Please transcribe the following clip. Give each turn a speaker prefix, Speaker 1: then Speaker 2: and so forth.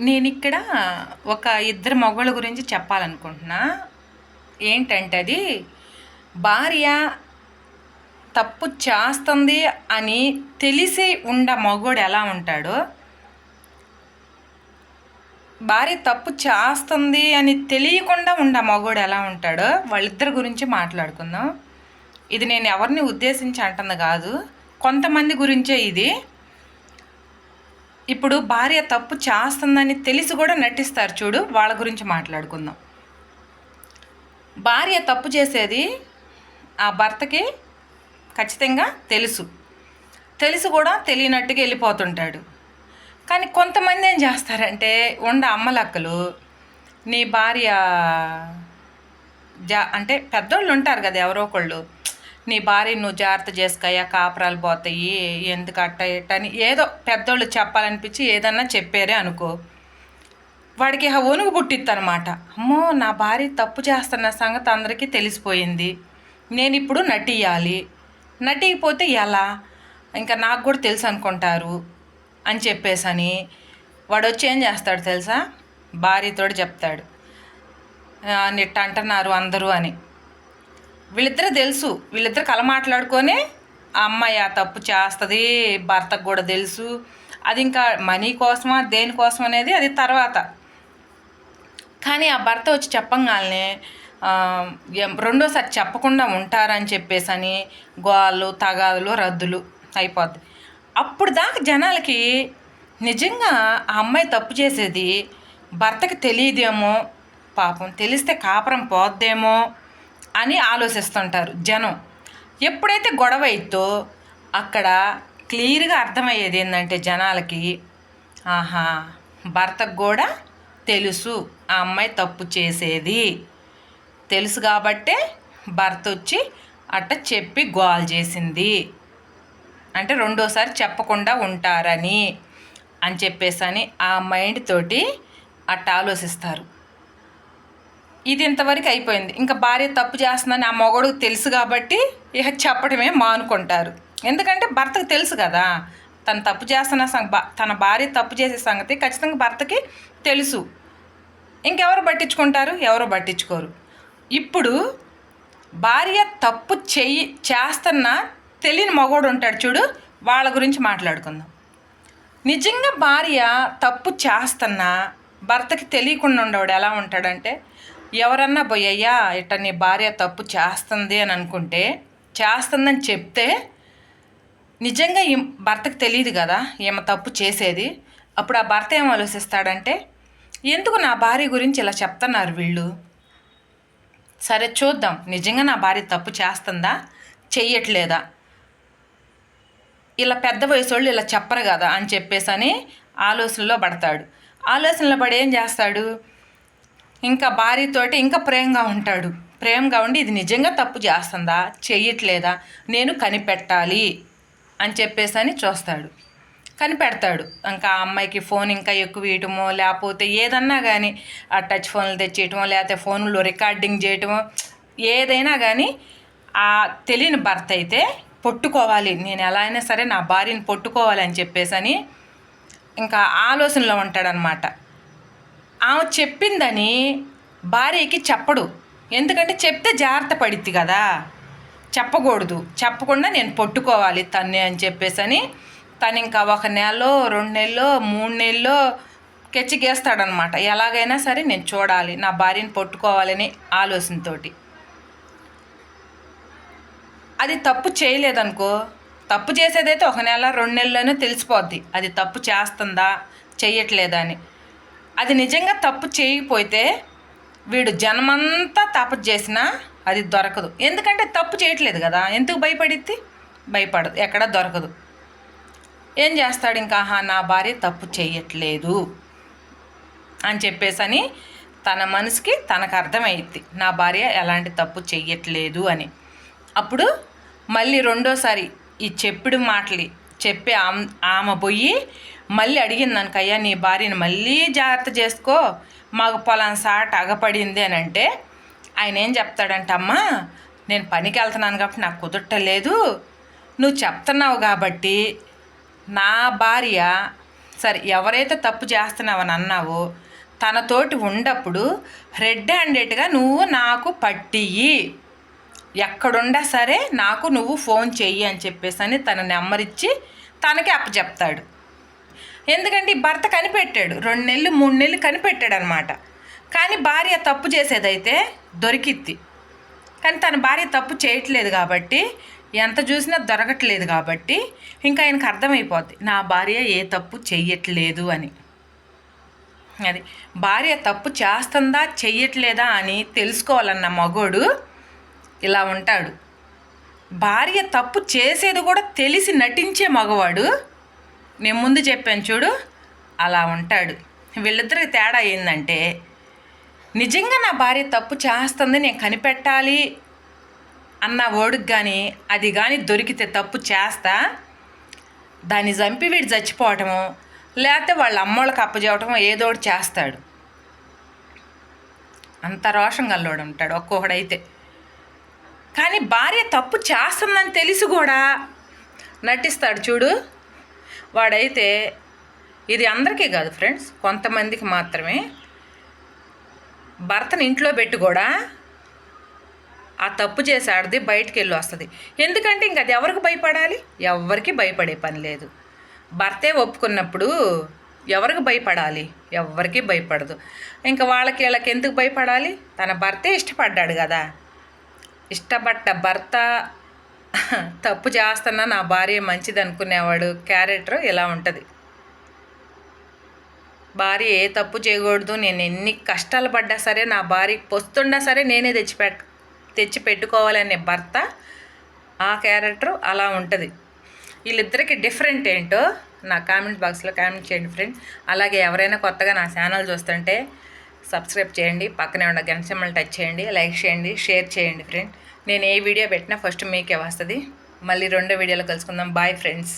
Speaker 1: నేను ఇక్కడ ఒక ఇద్దరు మగవాళ్ళ గురించి చెప్పాలనుకుంటున్నా. ఏంటంటే అది భార్య తప్పు చేస్తుంది అని తెలిసి ఉండ మగోడు ఎలా ఉంటాడో భార్య తప్పు చేస్తుంది అని తెలియకుండా ఉండ మగోడు ఎలా ఉంటాడో వాళ్ళిద్దరి గురించి మాట్లాడుకుందాం. ఇది నేను ఎవరిని ఉద్దేశించి అంటుంది కాదు. కొంతమంది గురించే ఇది. ఇప్పుడు భార్య తప్పు చేస్తుందని తెలిసి కూడా నటిస్తారు చూడు వాళ్ళ గురించి మాట్లాడుకుందాం. భార్య తప్పు చేసేది ఆ భర్తకి ఖచ్చితంగా తెలుసు. తెలుసు కూడా తెలియనట్టుగా వెళ్ళిపోతుంటాడు. కానీ కొంతమంది ఏం చేస్తారంటే ఉండ అమ్మలక్కలు నీ భార్య జా అంటే పెద్దోళ్ళు ఉంటారు కదా ఎవరో ఒకళ్ళు నీ భార్య నువ్వు జాగ్రత్త చేసుకయ్యా కాపురాలు పోతాయి ఎందుకు అట్ట అని ఏదో పెద్దోళ్ళు చెప్పాలనిపించి ఏదన్నా చెప్పారే అనుకో. వాడికి ఆ ఒనుగు పుట్టిద్ది అనమాట అమ్మో నా భార్య తప్పు చేస్తున్న సంగతి అందరికీ తెలిసిపోయింది. నేను ఇప్పుడు నటియాలి. నటిగిపోతే ఎలా? ఇంకా నాకు కూడా తెలుసు అనుకుంటారు అని చెప్పేసని వాడు వచ్చి ఏం చేస్తాడు తెలుసా? భార్యతోడు చెప్తాడు. "ఆ, నిట్ట అంటున్నారు అందరూ అని. వీళ్ళిద్దరూ తెలుసు. వీళ్ళిద్దరు కల మాట్లాడుకొని ఆ అమ్మాయి ఆ తప్పు చేస్తుంది భర్తకు కూడా తెలుసు. అది ఇంకా మనీ కోసమా దేనికోసం అనేది అది తర్వాత. కానీ ఆ భర్త వచ్చి చెప్పంగానే రెండోసారి చెప్పకుండా ఉంటారని చెప్పేసి అని గోళ్ళు తగాదులు రద్దులు అయిపోద్ది. అప్పుడు దాకా జనాలకి నిజంగా ఆ అమ్మాయి తప్పు చేసేది భర్తకి తెలియదేమో పాపం తెలిస్తే కాపురం పోద్దేమో అని ఆలోచిస్తుంటారు జనం. ఎప్పుడైతే గొడవ అయిద్దో అక్కడ క్లియర్గా అర్థమయ్యేది ఏంటంటే జనాలకి ఆహా భర్తకు కూడా తెలుసు ఆ అమ్మాయి తప్పు చేసేది. తెలుసు కాబట్టే భర్త వచ్చి అట్ట చెప్పి గోల్ చేసింది. అంటే రెండోసారి చెప్పకుండా ఉంటారని అని చెప్పేసని ఆ మైండ్ తోటి అట్ట ఆలోచిస్తారు. ఇది ఇంతవరకు అయిపోయింది. ఇంకా భార్య తప్పు చేస్తుందని ఆ మొగడుకు తెలుసు కాబట్టి ఇక చెప్పడమే మానుకుంటారు. ఎందుకంటే భర్తకు తెలుసు కదా తను తప్పు చేస్తున్న సంగ తన భార్య తప్పు చేసే సంగతి ఖచ్చితంగా భర్తకి తెలుసు. ఇంకెవరు పట్టించుకుంటారు? ఎవరు పట్టించుకోరు. ఇప్పుడు భార్య తప్పు చెయ్యి చేస్తున్న తెలియని మగోడు ఉంటాడు చూడు వాళ్ళ గురించి మాట్లాడుకుందాం. నిజంగా భార్య తప్పు చేస్తున్నా భర్తకి తెలియకుండా ఉండేవాడు ఎలా ఉంటాడంటే ఎవరన్నా పోయ్యా ఇట్ట నీ భార్య తప్పు చేస్తుంది అని అనుకుంటే చేస్తుందని చెప్తే నిజంగా ఈ భర్తకు తెలియదు కదా ఈమె తప్పు చేసేది. అప్పుడు ఆ భర్త ఏం ఆలోచిస్తాడంటే ఎందుకు నా భార్య గురించి ఇలా చెప్తున్నారు వీళ్ళు? సరే చూద్దాం. నిజంగా నా భార్య తప్పు చేస్తుందా? చెయ్యట్లేదా? ఇలా పెద్ద వయసు వాళ్ళు ఇలా చెప్పరు కదా అని చెప్పేసి అని ఆలోచనలో పడతాడు. ఆలోచనలో పడి ఏం చేస్తాడు? ఇంకా భార్యతోటి ఇంకా ప్రేమగా ఉంటాడు. ప్రేమగా ఉండి ఇది నిజంగా తప్పు చేస్తుందా? చెయ్యట్లేదా? నేను కనిపెట్టాలి అని చెప్పేసి అని చూస్తాడు. కనిపెడతాడు. ఇంకా ఆ అమ్మాయికి ఫోన్ ఇంకా ఎక్కువ ఇవ్వటమో లేకపోతే ఏదన్నా కానీ ఆ టచ్ ఫోన్లు తెచ్చేయటమో లేకపోతే ఫోన్లో రికార్డింగ్ చేయటమో ఏదైనా కానీ ఆ తెలియని భర్త అయితే పొట్టుకోవాలి. నేను ఎలా అయినా సరే నా భార్యని పొట్టుకోవాలి అని చెప్పేసి అని ఇంకా ఆలోచనలో ఉంటాడనమాట ఆమె చెప్పిందని భార్యకి చెప్పడు. ఎందుకంటే చెప్తే జాగ్రత్త పడిద్ది కదా. చెప్పకూడదు. చెప్పకుండా నేను పట్టుకోవాలి తన్నే అని చెప్పేసి అని తను ఇంకా ఒక నెలలో రెండు నెలలో మూడు నెలలో కెచ్చిగేస్తాడనమాట ఎలాగైనా సరే నేను చూడాలి. నా భార్యని పట్టుకోవాలని ఆలోచనతోటి. అది తప్పు చేయలేదనుకో తప్పు చేసేదైతే ఒక నెల రెండు నెలలోనే తెలిసిపోద్ది. అది తప్పు చేస్తుందా? చెయ్యట్లేదా అని. అది నిజంగా తప్పు చేయకపోతే వీడు జన్మంతా తప్పు చేసినా అది దొరకదు. ఎందుకంటే తప్పు చేయట్లేదు కదా. ఎందుకు భయపడిద్ది? భయపడదు. ఎక్కడ దొరకదు. ఏం చేస్తాడు ఇంకా? ఆహా నా భార్య తప్పు చేయట్లేదు అని చెప్పేసని తన మనసుకి తనకు అర్థమైద్ది. నా భార్య ఎలాంటి తప్పు చెయ్యట్లేదు అని. అప్పుడు మళ్ళీ రెండోసారి ఈ చెప్పిడు మాటలు చెప్పే ఆమె పోయి మళ్ళీ అడిగింది అయ్యా నీ భార్యని మళ్ళీ జాగ్రత్త చేసుకో. మాకు పొలం సాట అగపడింది అని అంటే ఆయన ఏం చెప్తాడంటమ్మా నేను పనికి వెళ్తున్నాను కాబట్టి నాకు కుదరటలేదు నువ్వు చెప్తున్నావు కాబట్టి నా భార్య సరే ఎవరైతే తప్పు చేస్తున్నావని అన్నావో తనతోటి ఉండప్పుడు రెడ్ హ్యాండెడ్గా నువ్వు నాకు పట్టియి ఎక్కడుండా సరే నాకు నువ్వు ఫోన్ చెయ్యి అని చెప్పేసి అని తన నెంబర్ ఇచ్చి తనకి అప్పచెప్తాడు. ఎందుకంటే ఈ భర్త కనిపెట్టాడు. రెండు నెలలు మూడు నెలలు కనిపెట్టాడు అనమాట కానీ భార్య తప్పు చేసేదైతే దొరికిద్ది. కానీ తన భార్య తప్పు చేయట్లేదు కాబట్టి ఎంత చూసినా దొరకట్లేదు కాబట్టి ఇంకా ఆయనకు అర్థమైపోద్ది. నా భార్య ఏ తప్పు చెయ్యట్లేదు అని. అది భార్య తప్పు చేస్తుందా చెయ్యట్లేదా అని తెలుసుకోవాలన్న మగోడు ఇలా ఉంటాడు. భార్య తప్పు చేసేది కూడా తెలిసి నటించే మగవాడు నేను ముందు చెప్పాను చూడు అలా ఉంటాడు. వీళ్ళిద్దరికి తేడా ఏంటంటే నిజంగా నా భార్య తప్పు చేస్తుంది నేను కనిపెట్టాలి అన్న ఓడికి కానీ అది కానీ దొరికితే తప్పు చేస్తా దాన్ని చంపి వీడు చచ్చిపోవటము లేకపోతే వాళ్ళ అమ్మోళ్ళకి అప్పచెవటమో ఏదో ఒకటి చేస్తాడు. అంత రోషం గల్లోడు ఉంటాడు ఒక్కొక్కడైతే. కానీ భార్య తప్పు చేస్తుందని తెలిసి కూడా నటిస్తాడు చూడు వాడైతే ఇది అందరికీ కాదు ఫ్రెండ్స్ కొంతమందికి మాత్రమే. భర్తను ఇంట్లో పెట్టి కూడా ఆ తప్పు చేసాడిది బయటికి వెళ్ళి వస్తుంది. ఎందుకంటే ఇంక అది ఎవరికి భయపడాలి? ఎవరికి భయపడే పని లేదు. భర్తే ఒప్పుకున్నప్పుడు ఎవరికి భయపడాలి? ఎవరికి భయపడదు. ఇంకా వాళ్ళకి వీళ్ళకి ఎందుకు భయపడాలి? తన భర్తే ఇష్టపడ్డాడు కదా. ఇష్టపడ్డ భర్త తప్పు చేస్తున్నా నా భార్య మంచిది అనుకునేవాడు క్యారెక్టర్ ఇలా ఉంటుంది. భార్య ఏ తప్పు చేయకూడదు నేను ఎన్ని కష్టాలు పడ్డా సరే నా భార్యకి పొస్తుండా సరే నేనే తెచ్చిపెట్ తెచ్చి పెట్టుకోవాలనే భర్త ఆ క్యారెక్టర్ అలా ఉంటుంది. వీళ్ళిద్దరికి డిఫరెంట్ ఏంటో నా కామెంట్ బాక్స్లో కామెంట్ చేయండి ఫ్రెండ్. అలాగే ఎవరైనా కొత్తగా నా ఛానల్ చూస్తుంటే సబ్స్క్రైబ్ చేయండి పక్కనే ఉన్న గంట సింబల్ టచ్ చేయండి లైక్ చేయండి షేర్ చేయండి ఫ్రెండ్. నేను ఏ వీడియో పెట్టినా ఫస్ట్ మీకే వస్తుంది. మళ్ళీ రెండో వీడియోలో కలుసుకుందాం. Bye friends